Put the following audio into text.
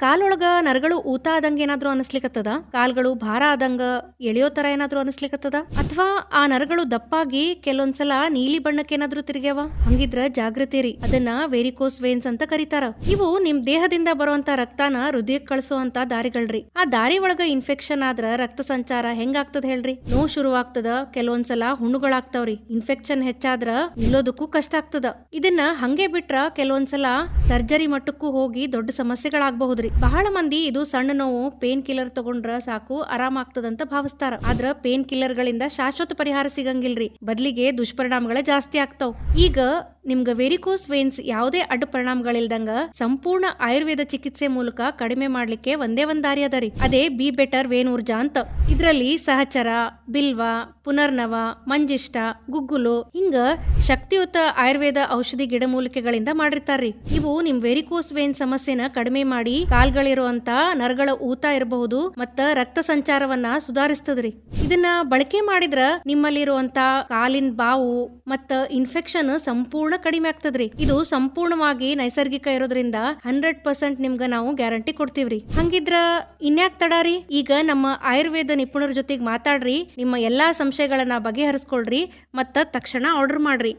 ಕಾಲೊಳಗ ನರಗಳು ಊತ ಆದಂಗ ಏನಾದ್ರೂ ಅನಿಸ್ಲಿಕತ್ತದ ಕಾಲ್ಗಳು ಭಾರ ಆದಂಗ ಎಳೆಯೋ ತರ ಏನಾದ್ರೂ ಅನಿಸ್ಲಿಕತ್ತದ ಅಥವಾ ಆ ನರಗಳು ದಪ್ಪಾಗಿ ಕೆಲವೊಂದ್ಸಲ ನೀಲಿ ಬಣ್ಣಕ್ಕೆ ಏನಾದ್ರೂ ತಿರುಗ್ಯಾವ? ಹಂಗಿದ್ರ ಜಾಗೃತಿ ರೀ. ಅದನ್ನ ವೆರಿಕೋಸ್ ವೇನ್ಸ್ ಅಂತ ಕರೀತಾರ. ಇವು ನಿಮ್ ದೇಹದಿಂದ ಬರುವಂತ ರಕ್ತನ ಹೃದಯಕ್ಕೆ ಕಳಿಸುವಂತ ದಾರಿಗಳ್ರಿ. ಆ ದಾರಿ ಒಳಗ ಇನ್ಫೆಕ್ಷನ್ ಆದ್ರ ರಕ್ತ ಸಂಚಾರ ಹೆಂಗಾಗ್ತದ ಹೇಳ್ರಿ? ನೋವು ಶುರುವಾಗ್ತದ, ಕೆಲವೊಂದ್ಸಲ ಹುಣ್ಣುಗಳಾಗ್ತಾವ್ರಿ. ಇನ್ಫೆಕ್ಷನ್ ಹೆಚ್ಚಾದ್ರ ನಿಲ್ಲೋದಕ್ಕೂ ಕಷ್ಟ ಆಗ್ತದ. ಇದನ್ನ ಹಂಗೆ ಬಿಟ್ರ ಕೆಲವೊಂದ್ಸಲ ಸರ್ಜರಿ ಮಟ್ಟಕ್ಕೂ ಹೋಗಿ ದೊಡ್ಡ ಸಮಸ್ಯೆಗಳಾಗಬಹುದ್ರಿ. ಬಹಳ ಮಂದಿ ಇದು ಸಣ್ಣ ನೋವು ಪೇನ್ ಕಿಲ್ಲರ್ ತಗೊಂಡ್ರ ಸಾಕು ಆರಾಮಾಗ್ತದಂತ ಭಾವಿಸ್ತಾರ. ಆದ್ರ ಪೇನ್ ಕಿಲ್ಲರ್ ಗಳಿಂದ ಶಾಶ್ವತ ಪರಿಹಾರ ಸಿಗಂಗಿಲ್ರಿ. ಬದಲಿಗೆ ದುಷ್ಪರಿಣಾಮಗಳ ಜಾಸ್ತಿ ಆಗ್ತಾವ್. ಈಗ ನಿಮ್ಗ ವೆರಿಕೋಸ್ ವೇನ್ಸ್ ಯಾವುದೇ ಅಡ್ಡ ಪರಿಣಾಮಗಳಿಲ್ದಂಗ ಸಂಪೂರ್ಣ ಆಯುರ್ವೇದ ಚಿಕಿತ್ಸೆ ಮೂಲಕ ಕಡಿಮೆ ಮಾಡ್ಲಿಕ್ಕೆ ಒಂದೇ ಒಂದ್ ದಾರಿ ಅದರಿ ಅದೇ ಬಿ ಬೆಟರ್ ವೇನ್ ಊರ್ಜಾ ಅಂತ. ಇದ್ರಲ್ಲಿ ಸಹಚರ, ಬಿಲ್ವ, ಪುನರ್ನವ, ಮಂಜಿಷ್ಟ, ಗುಗ್ಗುಲು ಹಿಂಗ ಶಕ್ತಿಯುತ ಆಯುರ್ವೇದ ಔಷಧಿ ಗಿಡಮೂಲಿಕೆಗಳಿಂದ ಮಾಡಿರ್ತಾರ್ರಿ. ಇವು ನಿಮ್ ವೆರಿಕೋಸ್ ವೇನ್ ಸಮಸ್ಯೆನ ಕಡಿಮೆ ಮಾಡಿ ಕಾಲ್ಗಳಿರುವಂತ ನರಗಳ ಊತ ಇರಬಹುದು ಮತ್ತ ರಕ್ತ ಸಂಚಾರವನ್ನ ಸುಧಾರಿಸ್ತದ್ರಿ. ಇದನ್ನ ಬಳಕೆ ಮಾಡಿದ್ರ ನಿಮ್ಮಲ್ಲಿರುವಂತ ಕಾಲಿನ ಬಾವು ಮತ್ತ ಇನ್ಫೆಕ್ಷನ್ ಸಂಪೂರ್ಣ ಕಡಿಮೆ ಆಗ್ತದ್ರಿ. ಇದು ಸಂಪೂರ್ಣವಾಗಿ ನೈಸರ್ಗಿಕ ಇರೋದ್ರಿಂದ ಹಂಡ್ರೆಡ್ ಪರ್ಸೆಂಟ್ ನಿಮ್ಗೆ ನಾವು ಗ್ಯಾರಂಟಿ ಕೊಡ್ತೀವ್ರಿ. ಹಂಗಿದ್ರ ಇನ್ಯಾಕ್ ತಡಾರಿ ಈಗ ನಮ್ಮ ಆಯುರ್ವೇದ ನಿಪುಣರ ಜೊತೆಗೆ ಮಾತಾಡ್ರಿ, ನಿಮ್ಮ ಎಲ್ಲಾ ಸಂಶಯಗಳನ್ನ ಬಗೆಹರಿಸ್ಕೊಳ್ರಿ ಮತ್ತ ತಕ್ಷಣ ಆರ್ಡರ್ ಮಾಡ್ರಿ.